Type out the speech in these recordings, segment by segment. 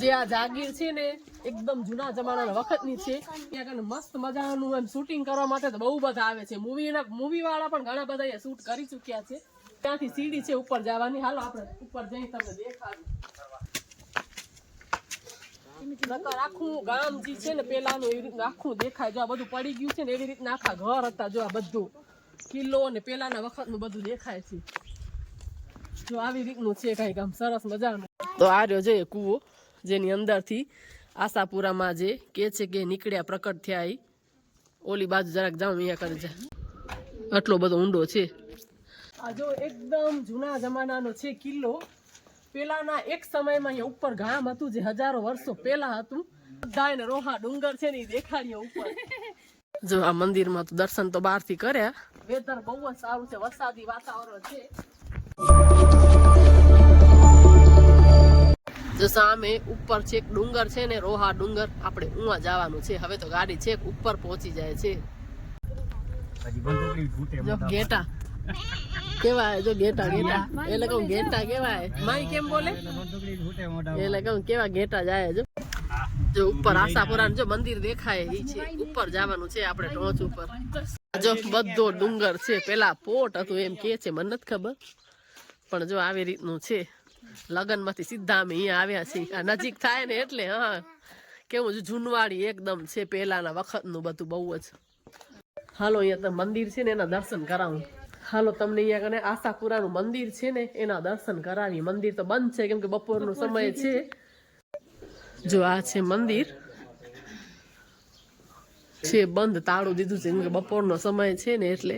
જે આ જાગીર છે ને, એકદમ જૂના જમાનાના વખતની છે. ત્યાં મસ્ત મજાનું એમ શૂટિંગ કરવા માટે બહુ બધા આવે છે. મૂવી મૂવી વાળા પણ ઘણા બધા શૂટ કરી ચૂક્યા છે. ત્યાંથી સીડી છે ઉપર જવાની. હાલો આપણે ઉપર જઈ તમને દેખાડું. આખું ગામ છે આ બધું પડી ગયું છે ને એવી રીતના આખા ઘર હતા બધું. કિલ્લો ને પેલાના વખતનું બધું દેખાય છે. જો આવી રીતનું છે કંઈક આમ સરસ મજાનું. તો આ રહ્યો છે કૂવો. જેની અંદરથી આશાપુરામાં જે કે છે કે નીકળ્યા પ્રકટ થયા ઓલી બાજુ જરાક જાઉં અહીંયા કરી જાય આટલો બધો ઊંડો છે. આ જો એકદમ જૂના જમાનાનો છે કિલ્લો. પેલાના એક સમયમાં અહીંયા ઉપર ગામ હતું જે હજારો વર્ષો પહેલા હતું. બધા એને રોહા ડુંગર છે ને એ દેખાડીએ ઉપર. જો આ મંદિરમાં તો દર્શન તો બહારથી કર્યા. વેધર બહુ જ સારું છે, વરસાદી વાતાવરણ છે. જો સામે ઉપર છેક ડુંગર છે ને રોહા ડુંગર. આપણે ઉવા જવાનું છે. હવે તો ગાડી છેક ઉપર પહોંચી જાય છે. જો ગેટા. કેવાય જો ગેટા ગેટા. એટલે કહું ગેટા કેવાય. માઈ કેમ બોલે? એટલે કહું કેવા ગેટા જાય જો. જો ઉપર આશાપુરા જો મંદિર દેખાય એ છે. ઉપર જવાનું છે આપણે ટોચ ઉપર. જો બધો ડુંગર છે. પેલા પોટ હતું એમ કે છે. મને નથી ખબર. પણ જો આવી રીતનું છે. લગનમાંથી સીધા અમે અહીંયા આવ્યા છીએ. આ નજીક થાય ને એટલે હા. કેવું જૂનવાડી એકદમ છે પેલાના વખતનું બધું બહુ જ. હાલો અહીંયા તો મંદિર છે ને એના દર્શન કરાવું. હાલો તમને અહીંયા કને આશાપુરાનું મંદિર છે ને એના દર્શન કરાવી મંદિર તો બંધ છે કેમ કે બપોરનો સમય છે. જો આ છે મંદિર. છે બંધ તાળું દીધું છે કેમ કે બપોરનો સમય છે ને એટલે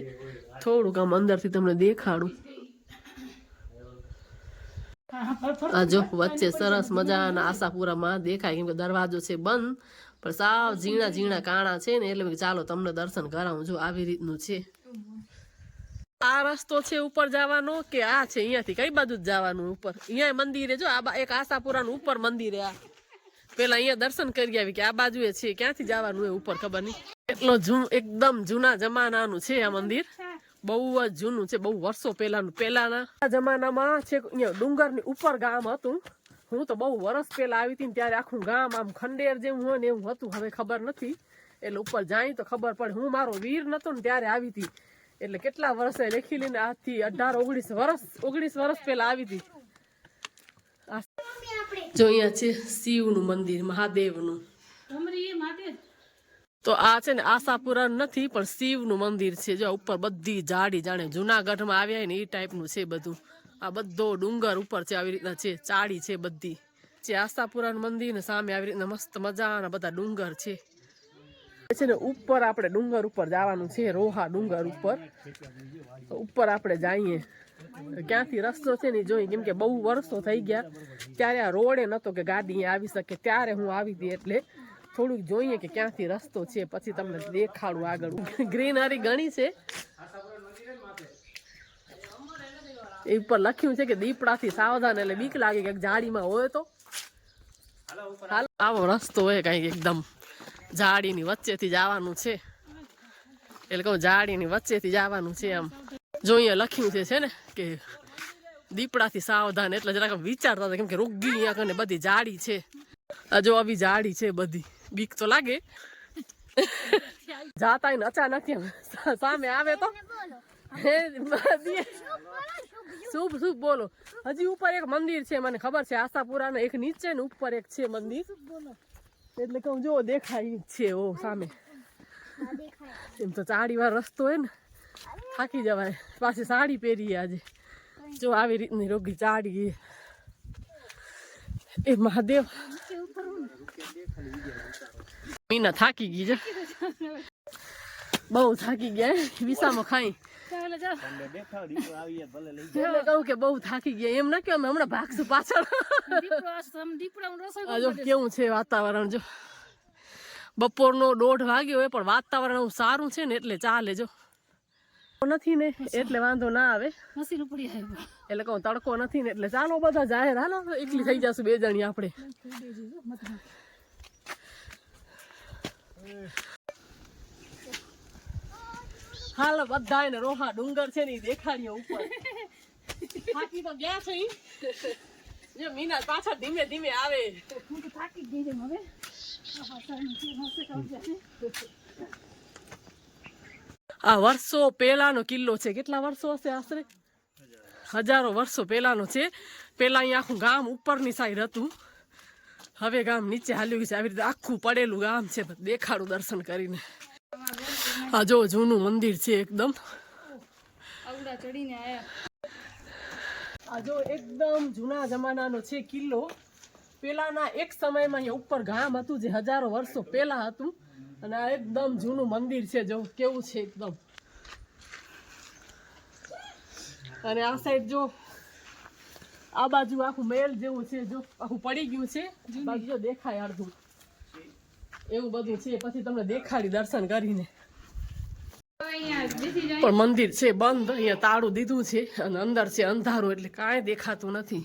થોડુંક આમ અંદરથી તમને દેખાડું. જો વચ્ચે સરસ મજાના આશાપુરામાં દેખાય. કેમ કે દરવાજો છે બંધ પણ સાવ ઝીણા ઝીણા કાણા છે ને એટલે ચાલો તમને દર્શન કરાવું. જો આવી રીતનું છે. આ રસ્તો છે ઉપર જવાનો કે આ છે અહીંયાથી? કઈ બાજુ જ જવાનું ઉપર? અહીંયા મંદિરે જો આ એક એક આશાપુરાનું ઉપર મંદિરે આ. પેલા અહીંયા દર્શન કરી આવી કે આ બાજુ એ છે. ક્યાંથી જવાનું એ ઉપર ખબર નહીં. એટલો જૂ એકદમ જૂના જમાનાનું છે આ મંદિર. બહુ જ જૂનું છે, બહુ વર્ષો પહેલાનું. પહેલાના જમાનામાં છે, અહીંયા ડુંગરની ઉપર ગામ હતું. હું તો બહુ વર્ષ પહેલા આવી હતી ત્યારે આખું ગામ આમ ખંડેર જેવું હોય ને એવું હતું, હવે ખબર નથી. એટલે ઉપર જાય તો ખબર પડે. હું મારો વીર નતો ને ત્યારે આવી હતી. એટલે કેટલા વર્ષે લેખી લઈને આજથી અઢાર, ઓગણીસ વર્ષ ઓગણીસ વર્ષ પહેલાં આવી હતી. જો અહીંયા છે શિવનું મંદિર, મહાદેવનું. તો આ છે ને આશાપુરા નથી, પણ શિવનું મંદિર છે. જો ઉપર બધી જાડી જાણે જુનાગઢમાં આવ્યા ને એ ટાઈપનું છે બધું. આ બધો ડુંગર ઉપર છે, આવી રીતના છે ચાડી છે બધી. જે આશાપુરાનું મંદિર ને સામે આવી રીતના મસ્ત મજાના બધા ડુંગર છે. છે ને ઉપર આપણે ડુંગર ઉપર જવાનું છે, રોહા ડુંગર ઉપર. ઉપર આપણે જઈએ. ક્યાંથી રસ્તો છે ને જોઈ, કેમ કે બહુ વર્ષો થઈ ગયા. ત્યારે આ રોડે નતો કે ગાડી આવી શકે, ત્યારે હું આવી હતી એટલે થોડુંક જોઈએ કે ક્યાંથી રસ્તો છે, પછી તમને દેખાડું આગળ. ગ્રીનરી ઘણી છે. એ ઉપર લખ્યું છે કે દીપડાથી સાવધાન એટલે બીક લાગે કે જાડીમાં હોય તો. હાલ, આવો રસ્તો હોય કંઈક એકદમ. ઝાડીની વચ્ચેથી જવાનું છે. એટલે કહું ઝાડીની વચ્ચેથી જવાનું છે આમ જોઈએ લખ્યું છે છે ને, કે દીપડાથી સાવધાન એટલે જરાક વિચારતા હતા, કેમ કે રોગી અહીંયા કને બધી જાડી છે. આ જો આવી જાડી છે બધી. બીક તો લાગે. જાતા ને અચાનક સામે આવે તો. શુભ શુભ બોલો. હજી ઉપર એક મંદિર છે, મને ખબર છે. આશાપુરા એક નીચે ને ઉપર એક છે મંદિર. એટલે કહું જો દેખાય છે, ઓ, સામે. એમ તો ચાડી વાર રસ્તો હોય ને, થાકી જવાય. પાછી સાડી પહેરીએ આજે. જો, આવી રીતની રોગી ચાડી. એ મહાદેવ. મીના થાકી ગઈ છે. બહુ થાકી ગયા વિસામાં ખાઈ. બહુ થાકી ગયા. એમ ના કે હમણાં ભાગશું પાછળ. કેવું છે વાતાવરણ, જો. બપોરનો દોઢ વાગ્યો હોય, પણ વાતાવરણ સારું છે ને, એટલે ચાલે, જો. નથી ને, એટલે વાંધો ના આવે. એટલે કહું, તડકો નથી ને, એટલે ચાલો બધા જાહેર. હાલો, એકલી થઈ જશું, બે જણી આપણે. હાલો બધા ને રોહા ડુંગર છે ને ઈ દેખાડીએ ઉપર. થાકી તો ગયા છે. જો મીના પાછા ધીમે ધીમે આવે. હું તો થાકી ગઈ છે હવે. આ વર્ષો પહેલાનો કિલ્લો છે. કેટલા વર્ષો હશે આશરે? હજારો વર્ષો પહેલાનો છે. પહેલા અહીંયા આખું ગામ ઉપરની સાઈડ હતું. હવે ગામ નીચે હાલ્યું છે. આવી રીતે આખું પડેલું ગામ છે. દેખાડું દર્શન કરીને. આ જો જૂનું મંદિર છે એકદમ. આ જો એકદમ જૂના જમાનાનો છે કિલ્લો. પેલાના એક સમયમાં અહીંયા ઉપર ગામ હતું જે હજારો વર્ષો પહેલા હતું. અને આ એકદમ જૂનું મંદિર છે. જો કેવું છે એકદમ. અને આ સાઈડ જો આ બાજુ આખું મેલ જેવું છે જો આખું પડી ગયું છે બાકી જો દેખાય અડધું. એવું બધું છે પછી તમને દેખાડી દર્શન કરીને. પણ મંદિર છે બંધ અહીંયા તાળું દીધું છે અને અંદર છે અંધારું એટલે કાંઈ દેખાતું નથી.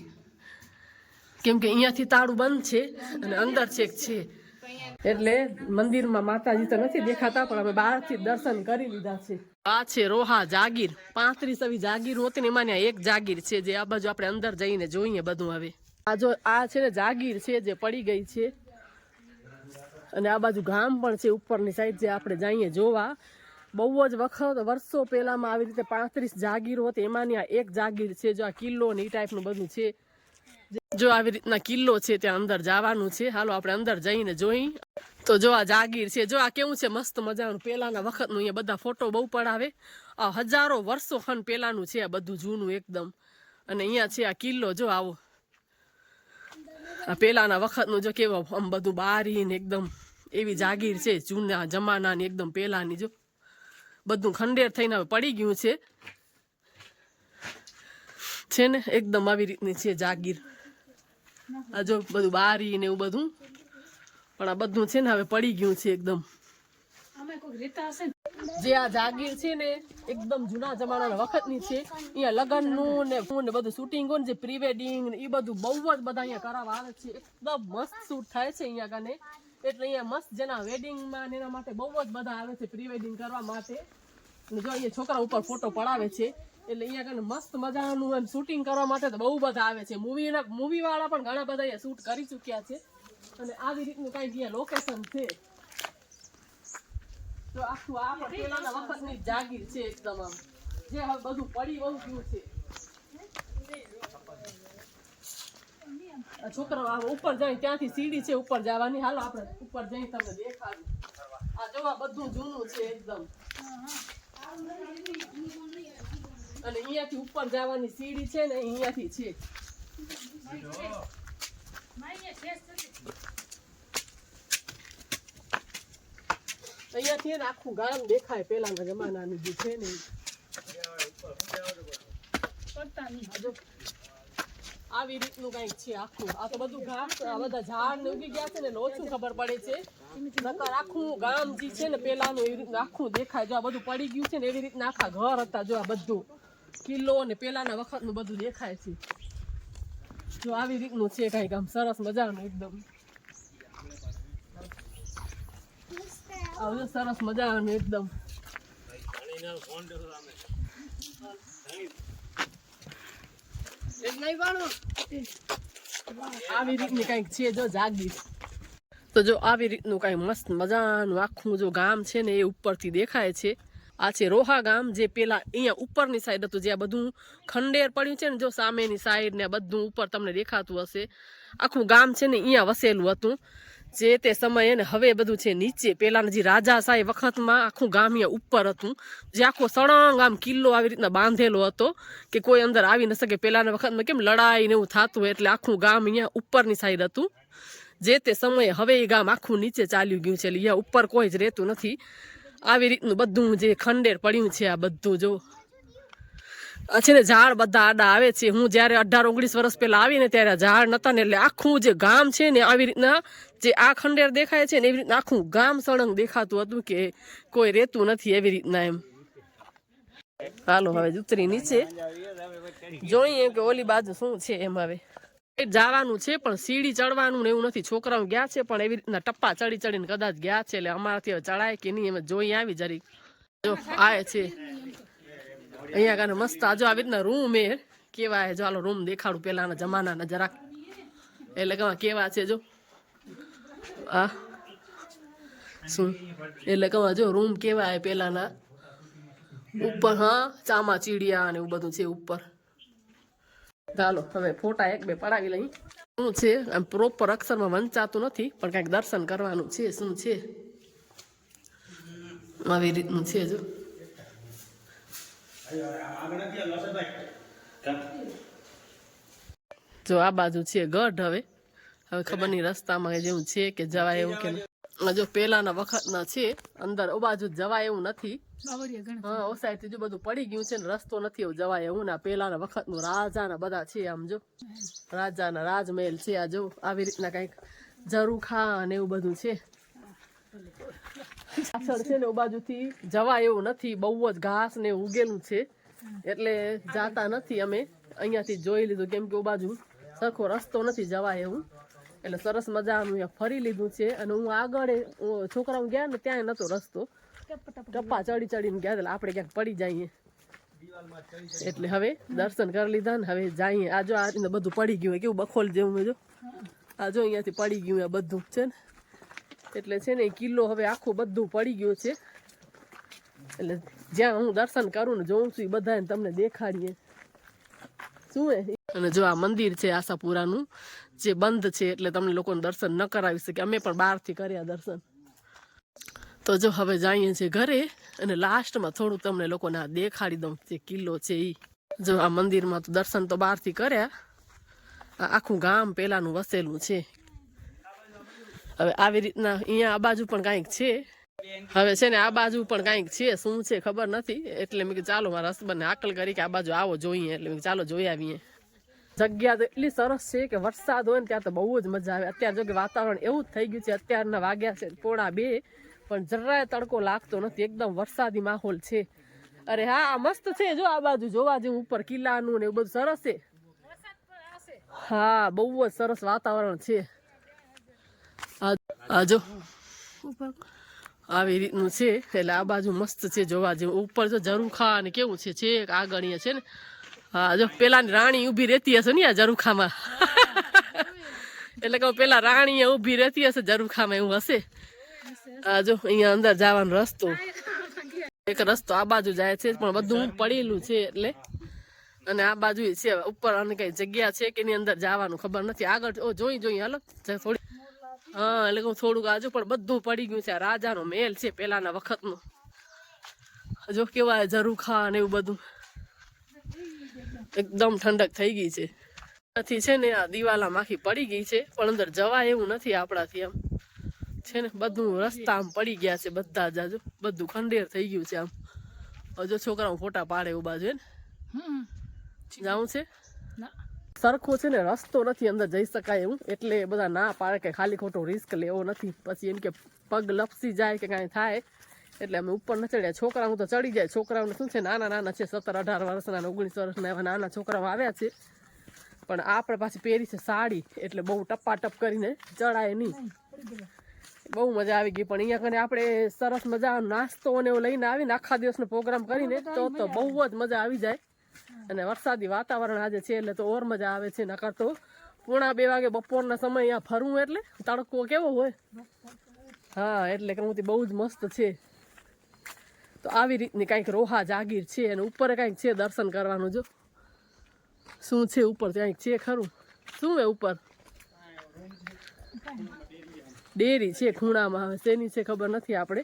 કેમ કે અહીંયાથી તાળું બંધ છે અને અંદર છેક છે. એટલે મંદિરમાં માતાજી તો નથી દેખાતા, પણ અમે બહારથી દર્શન કરી લીધા છે. આ છે રોહા જાગીર. પાંત્રીસ આવી જાગીર હોતી ને એમાં એક જાગીર છે, જે આ બાજુ આપણે અંદર જઈને જોઈએ બધું હવે. આ જો, આ છે ને જાગીર છે, જે પડી ગઈ છે. અને આ બાજુ ગામ પણ છે, ઉપરની સાઈડ જે આપણે જઈએ જોવા. બહુ જ વખત, વર્ષો પહેલામાં આવી રીતે પાંત્રીસ જાગીરો હતી, એમાંની આ એક જાગીર છે, જો આ કિલ્લો ને એ ટાઈપનું બધું છે. જો આવી રીતના કિલ્લો છે ત્યાં અંદર જવાનું છે. હાલો, આપણે અંદર જઈને જોઈ. તો જો આ જાગીર છે. જો આ કેવું છે? મસ્ત મજાનું. પહેલાના વખતનું અહીંયા બધા ફોટો બહુ પડાવે. આ હજારો વર્ષો ખન પહેલાનું છે આ બધું જૂનું એકદમ. અને અહીંયા છે આ કિલ્લો. જો આવો. આ પહેલાના વખતનું જો કેવો આમ બધું બારી ને એકદમ એવી જાગીર છે. જૂના જમાનાની એકદમ પહેલાની જો. બધું ખંડેર થઈને પડી ગયું છે ને? એકદમ આવી રીતની છે જાગીર. આ જો બધું બારી ને એવું બધું. પણ આ બધું છે ને હવે પડી ગયું છે એકદમ. જે આ જાગીર છે ને એકદમ જૂના જમાનાના વખતની છે. અહીંયા લગ્નનું ને ને બધું શૂટિંગ ને જે પ્રી વેડિંગ ને એ બધું બહુ જ બધા અહીંયા કરાવવા આવે છે. એકદમ મસ્ત શૂટ થાય છે અહીંયા કને એટલે અહીંયા મસ્ત જેના વેડિંગમાં ને એના માટે બહુ જ બધા આવે છે પ્રી વેડિંગ કરવા માટે. જો અહીંયા છોકરા ઉપર ફોટો પડાવે છે. એટલે અહીંયા કને મસ્ત મજાનું એમ શૂટિંગ કરવા માટે તો બહુ બધા આવે છે. મૂવીના મૂવીવાળા પણ ઘણા બધા અહીંયા શૂટ કરી ચૂક્યા છે. અને આવી રીતનું કાંઈ અહીંયા લોકેશન છે, તો આખું આ પણ પેલાના વખતની જાગીર છે એકદમ આમ. જે હવે બધું પડી બહુ ગયું છે. છોકરો ઉપર જાય, ત્યાંથી સીડી છે ઉપર જવાની. હાલો આપણે ઉપર જઈ તમને દેખાડું. આ જોવા બધું જૂનું છે એકદમ. અને અહીંયાથી ઉપર જવાની સીડી છે ને અહીંયાથી છે. અહીંયાથી આખું ગામ દેખાય પેલાના જમાનાની જે છે ને આવી રીતનું કંઈક છે આખું. આ તો બધું ઘાસ આ બધા ઝાડ ને ઉગી ગયા છે ને ઓછું ખબર પડે છે. નકર આખું ગામ જે છે ને પેલાનું એવી રીતના આખું દેખાય. જો આ બધું પડી ગયું છે ને એવી રીતના આખા ઘર હતા જો આ બધું. કિલ્લો ને પેલાના વખતનું બધું દેખાય છે. જો આવી રીતનું છે કાંઈક આમ સરસ મજાનું એકદમ. આવજો સરસ મજાનું એકદમ. આવી રીતની કંઈક છે જો જાગી તો જો આવી રીતનું કાંઈ મસ્ત મજાનું આખું જો ગામ છે ને એ ઉપરથી દેખાય છે. આ છે રોહા ગામ, જે પેલા અહીંયા ઉપરની સાઈડ હતું જે આ બધું ખંડેર પડ્યું છે ને, જો સામેની સાઈડ ને બધું ઉપર તમને દેખાતું હશે. આખું ગામ છે ને અહીંયા વસેલું હતું, જે તે સમયે ને હવે બધું છે નીચે. પેલાના જે રાજા સાહેબ વખતમાં આખું ગામ અહીંયા ઉપર હતું, જે આખો સળંગ આમ કિલ્લો આવી રીતના બાંધેલો હતો, કે કોઈ અંદર આવી ન શકે. પેલાના વખતમાં કેમ લડાઈ ને એવું થતું એટલે આખું ગામ અહીંયા ઉપરની સાઈડ હતું. જે તે સમયે હવે એ ગામ આખું નીચે ચાલ્યું ગયું છે, એટલે અહીંયા ઉપર કોઈ જ રહેતું નથી. આવી રીતનું બધું જે ખંડેર પડ્યું છે આ બધું, જો. આ છે ને ઝાડ બધા આડા આવે છે. હું જ્યારે અઢાર ઓગણીસ વર્ષ પહેલાં આવીને ત્યારે ઝાડ નહોતા ને એટલે આખું જે ગામ છે ને આવી રીતના જે આ ખંડેર દેખાય છે ને એવી રીતના આખું ગામ સળંગ દેખાતું હતું કે કોઈ રહેતું નથી એવી રીતના એમ. હાલો, હવે ઉતરી નીચે. જોઈએ કે ઓલી બાજુ શું છે એમ હવે? જવાનું છે, પણ સીડી ચડવાનું ને એવું નથી. છોકરાઓ ગયા છે, પણ એવી રીતના ટપ્પા ચડી ચડીને કદાચ ગયા છે, એટલે અમારાથી હવે ચડાય કે નહીં, એમ જોઈ આવી જરી જો આવે છે. અહીંયા કાને મસ્ત આજો આવી રીતના રૂમ એ, કેવાય જો હાલો રૂમ દેખાડું પેલાના જમાનાના જરાક. એટલે કે કેવા છે જો. આ, શું? એટલે કહા જો રૂમ કેવા હે પેલાના. ઉપર, હા ચામા ચીડિયા ને એવું બધું છે, ઉપર. ચાલો, હવે ફોટા એક બે પડાવી લઈ. શું છે? આમ પ્રોપર અક્ષરમાં વંચાતું નથી, પણ કંઈક દર્શન કરવાનું છે, શું છે? આવી રીતનું છે જો. જો આ બાજુ છે ગઢ હવે. હવે ખબર નહીં રસ્તામાં જેવું છે કે જવાય એવું કે જો પેલાના વખતના છે અંદર ઓ બાજુ જવાય એવું નથી. હા ઓ સાઈડ જો બધું પડી ગયું છે ને રસ્તો નથી એવું જવાય એવું ને પહેલાના વખતનું રાજાના બધા છે આમ જો. રાજાના રાજમહેલ છે આ જો આવી રીતના કંઈક ઝરૂખા ને એવું બધું છે. પાછળ છે ને ઓ બાજુથી જવાય એવું નથી બહુ જ ઘાસ ને ઉગેલું છે. એટલે જાતા નથી અમે. અહીંયાથી જોઈ લીધું કેમ કે ઓ બાજુ સરખો રસ્તો નથી જવાય એવું. એટલે સરસ મજાનું અહીંયા ફરી લીધું છે. અને હું આગળ છોકરાઓ ગયા ને ત્યાં નતો રસ્તો. ટપ ટપ ટપ્પા ચડી ચડીને ગયા એટલે આપણે ક્યાંક પડી જઈએ. એટલે હવે દર્શન કરી લીધા ને હવે જઈએ. આ જો આ બધું પડી ગયું કેવું બખોલ જેવું જો. આ જો અહીંયાથી પડી ગયું આ બધું છે ને. એટલે છે ને કિલ્લો હવે આખું બધું પડી ગયું છે. એટલે જ્યાં હું દર્શન કરું ને જોઉં છું એ બધાને તમને દેખાડીએ. હે અને જો આ મંદિર છે આશાપુરાનું, જે બંધ છે એટલે તમને લોકોને દર્શન ન કરાવી શકે અમે પણ બહારથી કર્યા દર્શન. તો જો હવે જઈએ છીએ ઘરે અને લાસ્ટમાં થોડું તમને લોકોને આ દેખાડી દઉં જે કિલ્લો છે એ જો આ મંદિરમાં તો દર્શન તો બહારથી કર્યા. આખું ગામ પેલાનું વસેલું છે. હવે આવી રીતના અહીંયા આ બાજુ પણ કાંઈક છે. હવે છે ને આ બાજુ પણ કાંઈક છે, શું છે ખબર નથી. એટલે મેં કીધું ચાલો મારા હસબન્ડને આકલ કરી કે આ બાજુ આવો જોઈએ. એટલે ચાલો જોઈ આવીએ. જગ્યા તો એટલી સરસ છે કે વરસાદ હોય ને ત્યાં તો બહુ જ મજા આવે. અત્યારે જો કે વાતાવરણ એવું જ થઈ ગયું છે, અત્યારના વાગ્યા છે પોણા બે, પણ જરાય તડકો લાગતો નથી. એકદમ વરસાદી માહોલ છે. અરે હા, આ મસ્ત છે જો આ બાજુ. જોવા જેવું ઉપર કિલ્લાનું ને એવું બધું સરસ છે. હા, બહુ જ સરસ વાતાવરણ છે. આ જો. આવી રીતનું છે. એટલે આ બાજુ મસ્ત છે જોવા જેવું. ઉપર જો ઝરૂખા ને કેવું છે છે આગળ છે ને. હા, જો પેલાની રાણી ઊભી રહેતી હશે ને આ ઝરૂખામાં. એટલે કહું પેલા રાણી ઊભી રહેતી હશે, ઝરૂખામાં એવું હશે. હા જો અહીંયા અંદર જવાનો રસ્તો. એક રસ્તો આ બાજુ જાય છે, પણ બધું પડેલું છે એટલે. અને આ બાજુ છે, ઉપર અને કઈ જગ્યા છે કે એની અંદર જવાનું ખબર નથી. આગળ જોઈ જોઈ, હાલો. થોડી. હા એટલે કહું થોડુંક આજુ પણ બધું પડી ગયું છે. આ રાજાનો મહેલ છે પહેલાના વખતનો. જો કેવાય ઝરૂખા ને એવું બધું. એકદમ ઠંડક થઈ ગઈ છે. નથી છે ને આ દિવાલા માખી પડી ગઈ છે પણ અંદર જવાય એવું નથી આપણાથી આમ. છે ને બધું રસ્તા આમ પડી ગયા છે બધા જ આજુ બધું ખંડેર થઈ ગયું છે આમ. હજુ છોકરાઓ ફોટા પાડે એવું બાજુ હે ને જાવું છે? સરખો છે ને રસ્તો નથી અંદર જઈ શકાય એવું. એટલે બધા ના પાડે કે ખાલી ખોટો રિસ્ક લેવો નથી. પછી એમ કે પગ લપસી જાય કે કાંઈ થાય. એટલે અમે ઉપર ન ચડ્યા. છોકરાઓ તો ચડી જાય. છોકરાઓને શું છે? નાના નાના છે. સત્તર અઢાર વર્ષના ઓગણીસ વર્ષના એવા નાના છોકરાઓ આવ્યા છે. પણ આપણે પાછી પહેરી છે સાડી. એટલે બહુ ટપાટપ કરીને ચડાય નહીં. બહુ મજા આવી ગઈ. પણ અહીંયા કને આપણે સરસ મજા નાસ્તો અને એવું લઈને આવીને આખા દિવસનો પ્રોગ્રામ કરીને તો તો બહુ જ મજા આવી જાય. અને વરસાદી વાતાવરણ આજે છે એટલે તો ઓર મજા આવે છે, નકર તો પૂણા બે વાગે બપોરના સમય અહીંયા ફરવું એટલે તડકો કેવો હોય. હા, એટલે કે બહુ જ મસ્ત છે. તો આવી રીતની કાંઈક રોહા જાગીર છે અને ઉપર કાંઈક છે દર્શન કરવાનું જો. શું છે ઉપર? ક્યાંક છે ખરું. શું હે ઉપર? ડેરી છે, ખૂણામાં. હવે શેની છે ખબર નથી આપણે.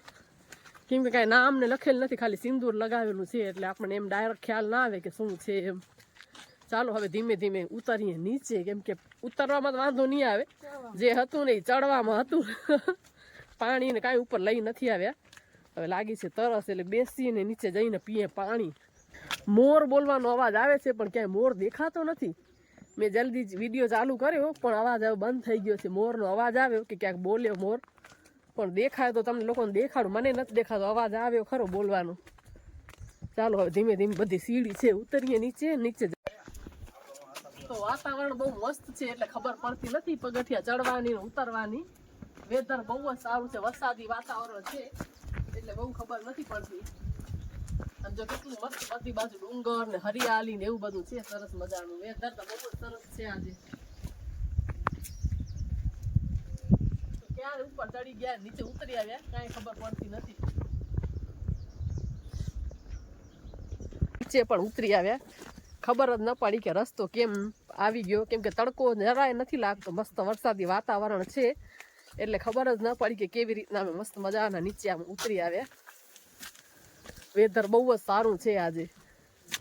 કેમ કે કાંઈ નામ ને લખેલ નથી, ખાલી સિંદૂર લગાવેલું છે, એટલે આપણને એમ ડાયરેક્ટ ખ્યાલ ના આવે કે શું છે એમ. ચાલો હવે ધીમે ધીમે ઉતરીએ નીચે, કેમ કે ઉતરવામાં તો વાંધો નહીં આવે. જે હતું ને એ ચડવામાં હતું. પાણી ને કાંઈ ઉપર લઈ નથી આવ્યા. હવે લાગી છે તરસ, એટલે બેસીને નીચે જઈને પીએ પાણી. મોર બોલવાનો અવાજ આવે છે, પણ ક્યાંય મોર દેખાતો નથી. મેં જલ્દી જ વીડિયો ચાલુ કર્યો, પણ અવાજ હવે બંધ થઈ ગયો છે. મોરનો અવાજ આવ્યો કે ક્યાંક બોલ્યો મોર. પણ દેખાય તો તમને લોકોને દેખાડું. મને નથી દેખાતો. અવાજ આવ્યો ખરો બોલવાનો. ચાલો હવે ધીમે ધીમે બધી સીડી છે, ઉતરીએ નીચે નીચે તો વાતાવરણ બહુ મસ્ત છે એટલે ખબર પડતી નથી પગથિયા ચડવાની ઉતરવાની. વેધર બહુ જ સારું છે, વરસાદી વાતાવરણ છે એટલે બહુ ખબર નથી પડતી. અને જો કેટલું મસ્ત બધી બાજુ ડુંગર ને હરિયાળી ને એવું બધું છે, સરસ મજાનું. વેધર તો બહુ જ સરસ છે આજે. ઉપર ચડી ગયા, નીચે ઉતરી આવ્યા, કાંઈ ખબર પડતી નથી. નીચે પણ ઉતરી આવ્યા. ખબર જ ન પડી કે રસ્તો કેમ આવી ગયો, કેમ કે તડકો જરાય નથી લાગતો, મસ્ત વરસાદી વાતાવરણ છે. એટલે ખબર જ ન પડી કે કેવી રીતના અમે મસ્ત મજાના નીચે આમ ઉતરી આવ્યા. વેધર બહુ જ સારું છે આજે.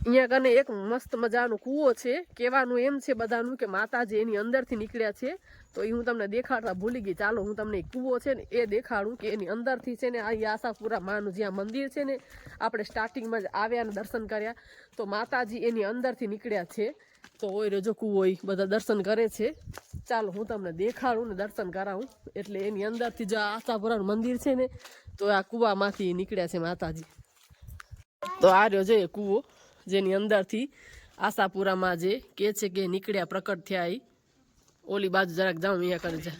અહીંયા કને એક મસ્ત મજાનો કૂવો છે. કહેવાનું એમ છે બધાનું કે માતાજી એની અંદરથી નીકળ્યા છે. તો એ હું તમને દેખાડતા ભૂલી ગઈ. ચાલો હું તમને કૂવો છે ને એ દેખાડું કે એની અંદરથી છે ને આ આશાપુરા માનું જ્યાં મંદિર છે ને, આપણે સ્ટાર્ટિંગમાં જ આવ્યા અને દર્શન કર્યા. તો માતાજી એની અંદરથી નીકળ્યા છે. તો ઓય રજો કૂવો એ બધા દર્શન કરે છે. ચાલો હું તમને દેખાડું ને દર્શન કરાવું. એટલે એની અંદરથી જો આશાપુરાનું મંદિર છે ને, તો આ કૂવામાંથી નીકળ્યા છે માતાજી. તો આ રહ્યો છે કૂવો. જેની અંદરથી આશાપુરામાં જે કે છે કે નીકળ્યા પ્રકટ થયા ઈ, ઓલી બાજુ જરાક જાઉં અહીંયા કરે જા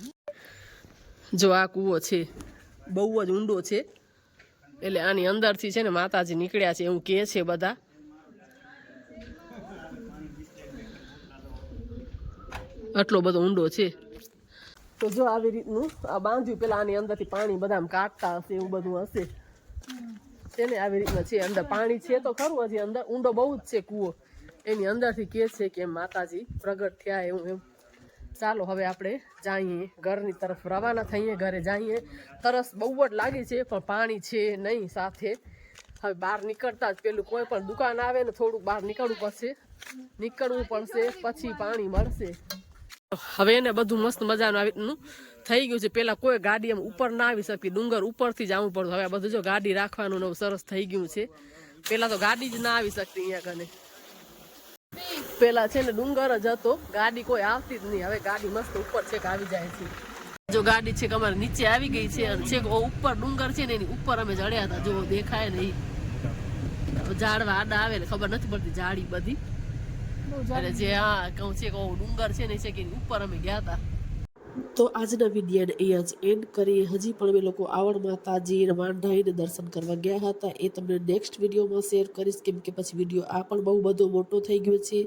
આ કૂવો છે, બહુ જ ઊંડો છે, એટલે આની અંદરથી છે ને માતાજી નીકળ્યા છે એવું કહે છે બધા. આટલો બધો ઊંડો છે. તો જો આવી રીતનું આ બાંધ્યું, પેલા આની અંદરથી પાણી બધા આમ કાઢતા હશે એવું બધું હશે. છે ને આવી રીતના છે. અંદર પાણી છે તો ખરું, હજી અંદર ઊંડો બહુ જ છે કૂવો. એની અંદરથી કહે છે કે માતાજી પ્રગટ થયા એવું એમ. ચાલો હવે આપણે જઈએ ઘરની તરફ. રવાના થઈએ, ઘરે જઈએ. તરસ બહુ જ લાગી છે, પણ પાણી છે નહીં સાથે. હવે બહાર નીકળતા જ પેલું કોઈ પણ દુકાન આવે ને થોડુંક બહાર નીકળવું પડશે. નીકળવું પડશે, પછી પાણી મળશે. હવે એને બધું મસ્ત મજાનું આવી રીતનું થઈ ગયું છે. પેલા કોઈ ગાડી એમ ઉપર ના આવી શકતી ડુંગર ઉપરથી જ આવવું પડતું. હવે આ બધું જો ગાડી રાખવાનું ને સરસ થઈ ગયું છે. પેલા તો ગાડી જ ના આવી શકતી અહીંયા કને. પેલા છે ને ડુંગર જ હતો. ગાડી કોઈ આવતી જ નહીં. હવે ગાડી મસ્ત ઉપર છેક આવી જાય છે. જો ગાડી છે અમારે નીચે આવી ગઈ છે અને છેક ઓ ઉપર ડુંગર છે ને એની ઉપર અમે ચડ્યા હતા. જો દેખાય નહીં ઝાડવા આડા આવે ને ખબર નથી પડતી ઝાડી બધી. અને જે હા કહું છે ડુંગર છે ને છે કે ઉપર અમે ગયા હતા. તો આજના વિડિયાને અહીંયા જ એન્ડ કરીએ. હજી પણ અમે લોકો આવડ માતાજી વાંઢાઈને દર્શન કરવા ગયા હતા. એ તમને નેક્સ્ટ વિડીયોમાં શેર કરીશ કેમ કે પછી વીડિયો આ પણ બહુ બધો મોટો થઈ ગયો છે.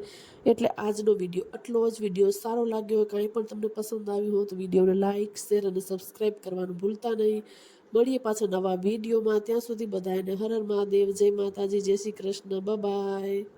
એટલે આજનો વીડિયો આટલો જ. વીડિયો સારો લાગ્યો હોય, કાંઈ પણ તમને પસંદ આવ્યું હોય, તો વિડીયોને લાઇક શેર અને સબસ્ક્રાઈબ કરવાનું ભૂલતા નહીં. મળીએ પાછા નવા વિડીયોમાં. ત્યાં સુધી બધાને હર હર મહાદેવ. જય માતાજી, જય શ્રી કૃષ્ણ. બાય